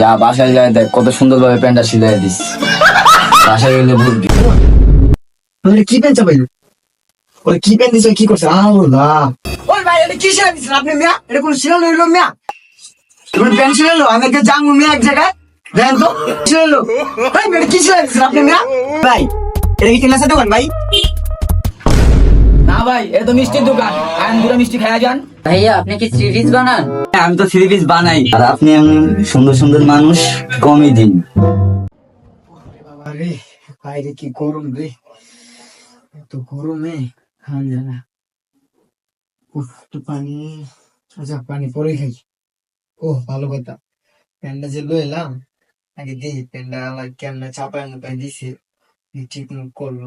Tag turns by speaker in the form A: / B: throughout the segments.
A: যা, বাসায় যায় দেখ, কত সুন্দর ভাবে প্যান্টটা সিলাই দিস। বাসায় গেলে বুঝবি
B: কি চাপাইল? ওরে কি পেন দিছে, কি করছে? আল্লাহ। ওই ভাই, এটা কি শিলা দিছেন আপনি মিয়া? এটা কোন শিলা লইলো মিয়া? তুমি পেন শিলা লো মিয়া এক জায়গায়। দেন তো শিলা লো ভাই, এটা কি দিছেন আপনি মিয়া? ভাই, এটা কি কিনা ভাই?
A: ভাই এটা তো মিষ্টির দোকান। আইন দুটো মিষ্টি খাওয়া যান।
C: ভাইয়া আপনি কি থ্রি পিস বানান?
A: হ্যাঁ, আমি তো থ্রি পিস বানাই। আর আপনি এমনি সুন্দর সুন্দর মানুষ কমই দিন।
B: রে বাইরে কি গরম রে? এত গরমে খান জানা উফ একটু পানি। আচ্ছা পানি পরে খাই ও ভালো কথা। প্যান্ডা যে লো এলাম আগে দিই প্যান্ডা কেমনে চাপায় পায় দিছে ঠিক মতো করল।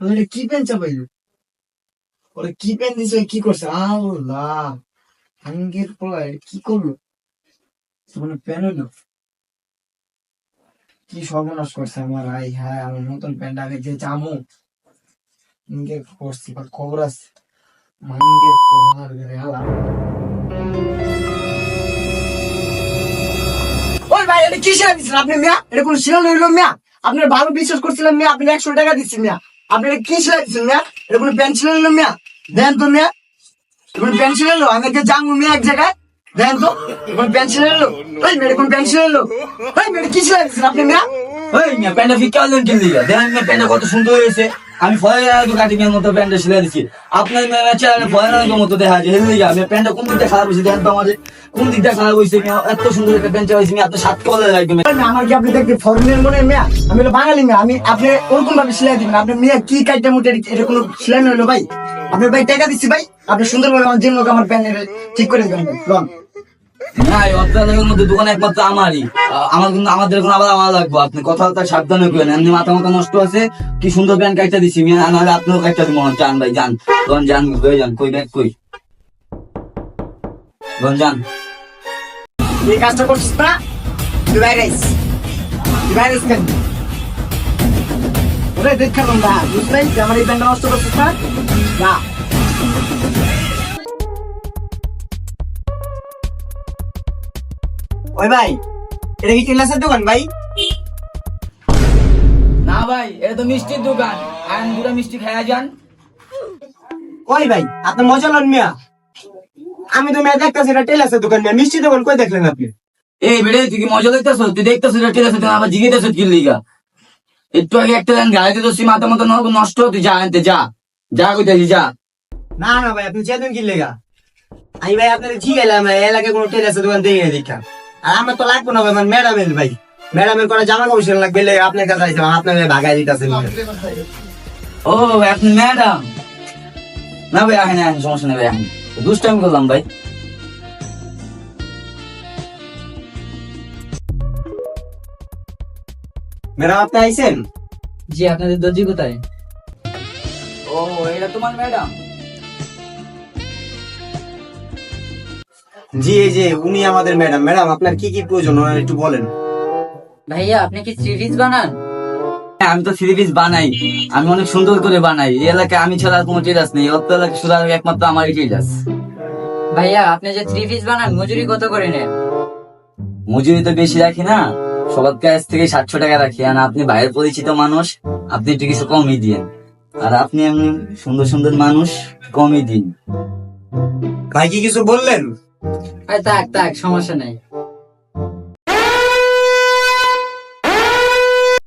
B: ওরে কি প্যান চাপাইলো? ওরে কি প্যান দিছে কি করছে? আল্লাহ, হাঙ্গের পড়া কি করল? মানে প্যান হইল? কি সর্বনাশ করছে আমার? আই হ্যাঁ আমার নতুন প্যান্ট আগে যে জামু। ইনকে করছি বা খবর আছে। মাঙ্গে পোহার গেলা ওই ভাই কি শিলা দিচ্ছেন আপনি মিয়া? এটা কোন শিলা লইলো আপনার ভালো বিশ্বাস করছিলাম মিয়া আপনি একশো টাকা দিচ্ছেন মিয়া। আপনি কি সিলাইছেন মিয়া? এটা কোনো পেন্সিল এলো মিয়া? দেন তো মিয়া। কোনো পেন্সিল এলো আমি কে জাঙ্গু মিয়া এক জায়গায়। দেন তো। কোনো পেন্সিল এলো ওই মেরে কোনো পেন্সিল এলো ওই মেরে কি সিলাইছেন আপনি মিয়া?
A: ওই মিয়া, প্যান্টটা ফিকা হলেন কি লিগা দেখেন মিয়া, প্যান্টটা কত সুন্দর হয়েছে। আমি ফয়ের কাটিংয়ের মতো প্যান্টটা সিলাই দিচ্ছি আপনার ফয়ের মতো দেখা যায়। হেলে আমি প্যান্টটা কোন দিকটা খারাপ হয়েছে দেখেন তো আমাদের। কোন দিকটা খারাপ হয়েছে এত সুন্দর একটা প্যান্ট চাইছি আপনার সাত কলে লাগবে
B: আমার কি আপনি দেখতে ফরেনের মনে মেয়া? আমি হলো বাঙালি আমি আপনি ওরকম ভাবে সেলাই দিবেন আপনি মেয়া কি কাইটা মুটে এটা কোনো সেলাই নইলো ভাই। আপনি ভাই টাকা দিচ্ছি ভাই, আপনি সুন্দর ভাবে আমার লোক আমার প্যান্ট ঠিক করে দেবেন
A: না এই অত্যাচারের মধ্যে দোকান একমাত্র আমারই। আমার কিন্তু আমাদের এখন আবার আমার লাগবো আপনি কথা তার সাবধানে করেন। এমনি মাথা মাথা নষ্ট আছে। কি সুন্দর প্যান্ট কাটটা দিছি। মিয়া নাহলে আপনিও কাটটা দিব যান ভাই, যান। লন যান, হয়ে যান। কই, ব্যাগ কই?
B: এই কাজটা করছিস না? তুই বাইরে তুই বাইরে কেন? ওরে, দেখ না আমার এই প্যান্টটা নষ্ট করছিস না। ওই ভাই এটা কি টেলাসের দোকান ভাই?
A: না ভাই এটা তো মিষ্টির দোকান। আইন দুটো মিষ্টি খাওয়া যান।
B: কই ভাই আপনি মজা লন মিয়া। আমি তো মেয়ে দেখতেছি এটা টেলাসের দোকান মিয়া। মিষ্টি দোকান কই দেখলেন আপনি?
A: এই বেড়ে তুই কি মজা দেখতেছ তুই দেখতেছ এটা আছে তুই আবার জিগেতেছ কি লিগা? একটু আগে একটা লাইন গাড়ি দিতেছি মাথা মতো নষ্ট তুই যা আনতে যা। যা কইতাছি যা।
B: না না ভাই আপনি চেতন কি লেগা? আমি ভাই আপনার জি গেলাম এলাকায় কোনো টেলাসের দোকান দেখি দেখা। আর আমার তো লাগবে না ভাই আমার ম্যাডামের ভাই। ম্যাডামের করা জামা কাপড় লাগবে আপনার কাছে আইতাম আপনার ভাগাই দিতেছেন
A: ও আপনি ম্যাডাম না ভাই আহেন আহেন সমস্যা নেই ভাই আহেন। দুষ্টামি করলাম ভাই।
B: ম্যাডাম আপনি আইছেন?
C: জি আপনাদের দর্জি কোথায়?
A: ও এটা তোমার ম্যাডাম
B: জি এই যে উনি আমাদের ম্যাডাম। ম্যাডাম আপনার কি কি প্রয়োজন? ওনার একটু বলেন।
C: ভাইয়া আপনি কি থ্রি পিস বানান?
A: হ্যাঁ, আমি তো থ্রি পিস বানাই। আমি অনেক সুন্দর করে বানাই। এই এলাকায় আমি ছাড়া আর কোনো টেরাস নেই। অত এলাকায় শুধু আর একমাত্র আমারই টেরাস।
C: ভাইয়া আপনি যে থ্রি পিস বানান মজুরি কত করে নেন?
A: মজুরি তো বেশি রাখি না। সবার কাছ থেকে সাতশো টাকা রাখি। আর আপনি বাইরের পরিচিত মানুষ আপনি একটু কিছু কমই দিন আর আপনি এমনি সুন্দর সুন্দর মানুষ কমই দিন।
B: ভাই কি কিছু বললেন?
C: থাক থাক সমস্যা নেই।